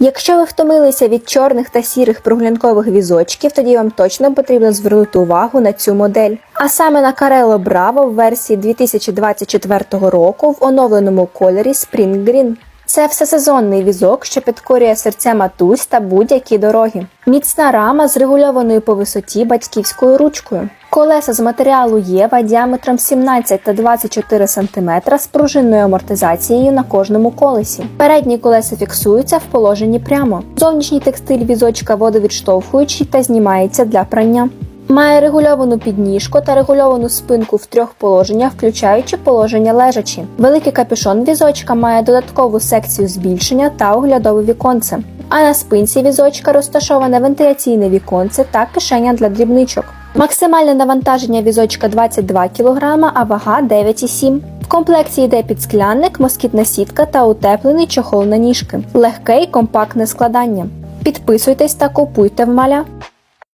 Якщо ви втомилися від чорних та сірих прогулянкових візочків, тоді вам точно потрібно звернути увагу на цю модель. А саме на Carello Bravo в версії 2024 року в оновленому кольорі Spring Green. Це всесезонний візок, що підкорює серця матусь та будь-які дороги. Міцна рама з регульованою по висоті батьківською ручкою. Колеса з матеріалу Єва діаметром 17 та 24 см з пружинною амортизацією на кожному колесі. Передні колеса фіксуються в положенні прямо. Зовнішній текстиль візочка водовідштовхуючий та знімається для прання. Має регульовану підніжку та регульовану спинку в трьох положеннях, включаючи положення лежачі. Великий капюшон візочка має додаткову секцію збільшення та оглядове віконце. А на спинці візочка розташоване вентиляційне віконце та кишеня для дрібничок. Максимальне навантаження візочка 22 кг, а вага 9,7 В комплекті йде підскляник, москітна сітка та утеплений чохол на ніжки. Легке і компактне складання. Підписуйтесь та купуйте в маля.